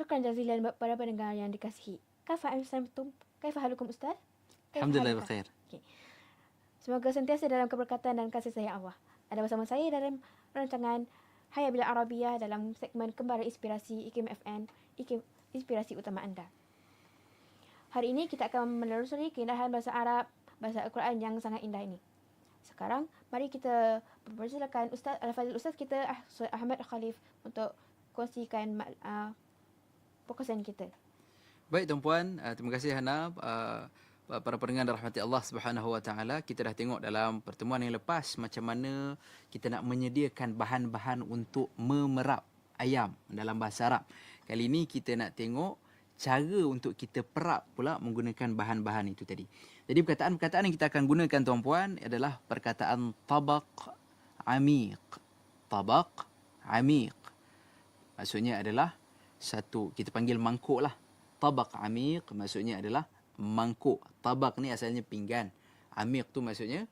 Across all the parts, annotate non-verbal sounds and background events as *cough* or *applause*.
Syukran jazilan buat para pendengar yang dikasihi. Kaifa antum? Kaifa halukum Ustaz? Alhamdulillah haluka? berkhair. Semoga sentiasa dalam keberkatan dan kasih sayang Allah. Ada bersama saya dalam rancangan Hayya Bila Arabiyah dalam segmen Kembara Inspirasi IKIM FN, IKIM Inspirasi Utama Anda. Hari ini kita akan menelusuri keindahan bahasa Arab, bahasa Al-Quran yang sangat indah ini. Sekarang, mari kita persilakan Ustaz Al-Fadhil Ustaz kita Ah- Ahmad Khalif untuk kongsikan uh, fokusan kita. Baik tuan-puan, uh, terima kasih Hana. Uh, para pendengar dan rahmati Allah Subhanahu Wa Taala, kita dah tengok dalam pertemuan yang lepas macam mana kita nak menyediakan bahan-bahan untuk memerap ayam dalam bahasa Arab. Kali ini kita nak tengok cara untuk kita perap pula menggunakan bahan-bahan itu tadi. Jadi perkataan-perkataan yang kita akan gunakan tuan-puan adalah perkataan tabaq amiq. Tabaq amiq. Maksudnya adalah satu kita panggil mangkuk lah. Tabaq amiq maksudnya adalah mangkuk. Tabaq ni asalnya pinggan. Amiq tu maksudnya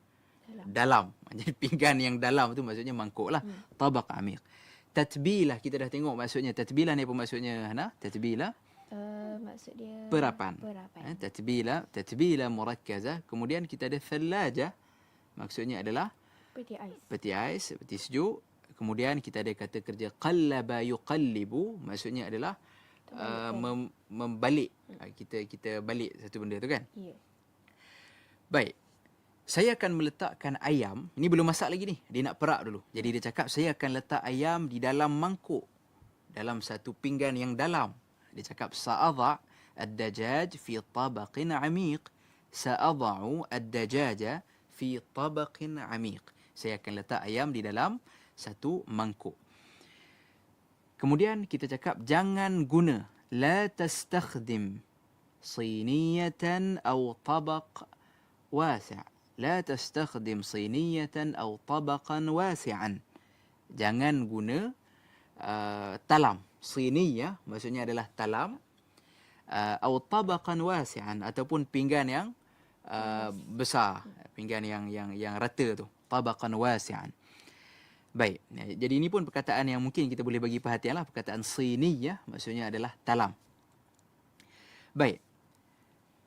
Dalam. dalam. *laughs* Jadi pinggan yang dalam tu maksudnya mangkuk lah. Hmm. Tabaq amiq. Tatbilah kita dah tengok maksudnya. Tatbilah ni apa maksudnya Hana? Tatbilah Uh, maksud dia perapan. Perapan. Eh, tatbila, tatbila murakkaza. Kemudian kita ada thallaja. Maksudnya adalah Peti ais. peti ais, peti sejuk. Kemudian kita ada kata kerja qallaba yuqallibu. Maksudnya adalah uh, mem, membalik. Uh, kita kita balik satu benda tu kan. Ya. Baik. Saya akan meletakkan ayam. Ini belum masak lagi ni. Dia nak perak dulu. Jadi dia cakap saya akan letak ayam di dalam mangkuk. Dalam satu pinggan yang dalam. Dia cakap sa'adha' ad-dajaj fi tabaqin amiq. Sa'adha'u ad-dajaja fi tabaqin amiq. Saya akan letak ayam di dalam satu mangkuk. Kemudian kita cakap jangan guna la tastakhdim siniyatan aw tabaq wasi'. La tastakhdim siniyatan aw tabaqan wasi'an. Jangan guna uh, talam. Siniyah maksudnya adalah talam atau aw tabaqan wasi'an ataupun pinggan yang uh, besar, pinggan yang yang yang rata tu. Tabaqan wasi'an. Uh, Baik. Jadi ini pun perkataan yang mungkin kita boleh bagi perhatian lah. Perkataan sini ya. Maksudnya adalah talam. Baik.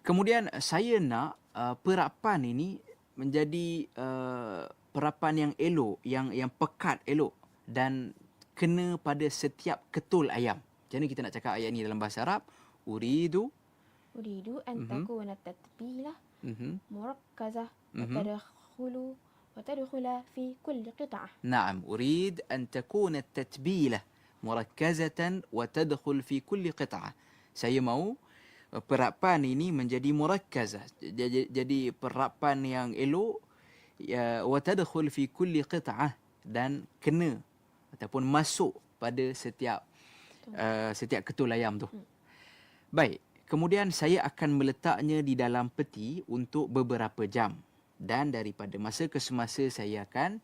Kemudian saya nak uh, perapan ini menjadi uh, perapan yang elok. Yang yang pekat elok. Dan kena pada setiap ketul ayam. Macam mana kita nak cakap ayat ni dalam bahasa Arab? Uridu. Uridu antaku mhm. wanatatbi lah. Mhm. Murakazah. Mm-hmm. Mm-hmm. Pada. وتدخل في كل قطعة نعم أريد أن تكون التتبيلة مركزة وتدخل في كل قطعة. Saya mau uh, perapan ini menjadi murakkazah. Jadi, jadi perapan yang elok ya wa tadkhul fi kulli qit'ah dan kena ataupun masuk pada setiap uh, setiap ketul ayam tu. Baik, kemudian saya akan meletaknya di dalam peti untuk beberapa jam dan daripada masa ke semasa saya akan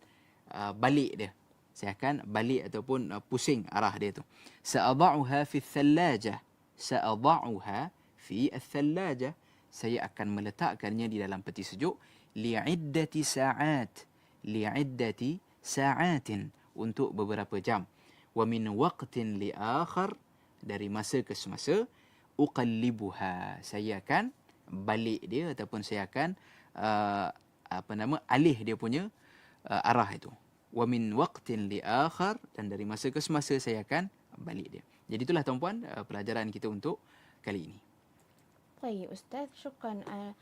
uh, balik dia. Saya akan balik ataupun uh, pusing arah dia tu. Sa'adha'uha fi thallaja. Sa'adha'uha fi thallaja. Saya akan meletakkannya di dalam peti sejuk li'iddati sa'at. Li'iddati sa'atin untuk beberapa jam. Wa min waqtin li akhar dari masa ke semasa uqallibuha. Saya akan balik dia ataupun saya akan uh, apa nama alih dia punya uh, arah itu. Wa min waqtin li akhar dan dari masa ke semasa saya akan balik dia. Jadi itulah tuan-puan uh, pelajaran kita untuk kali ini. طيب أستاذ شكرا على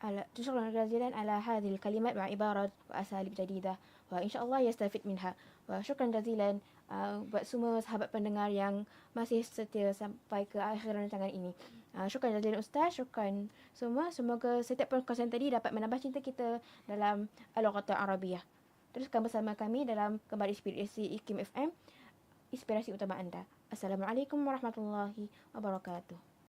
على شكرا جزيلا على هذه الكلمات وعبارات وأساليب جديدة وإن شاء الله يستفيد منها وشكرا جزيلا uh, buat semua sahabat pendengar yang masih setia sampai ke akhir rancangan ini. Uh, syukran jazilan Ustaz, syukran semua. Semoga setiap perkongsian tadi dapat menambah cinta kita dalam Al-Lughat Arabiyah. Teruskan bersama kami dalam kembali inspirasi IKIM FM, inspirasi utama anda. Assalamualaikum warahmatullahi wabarakatuh.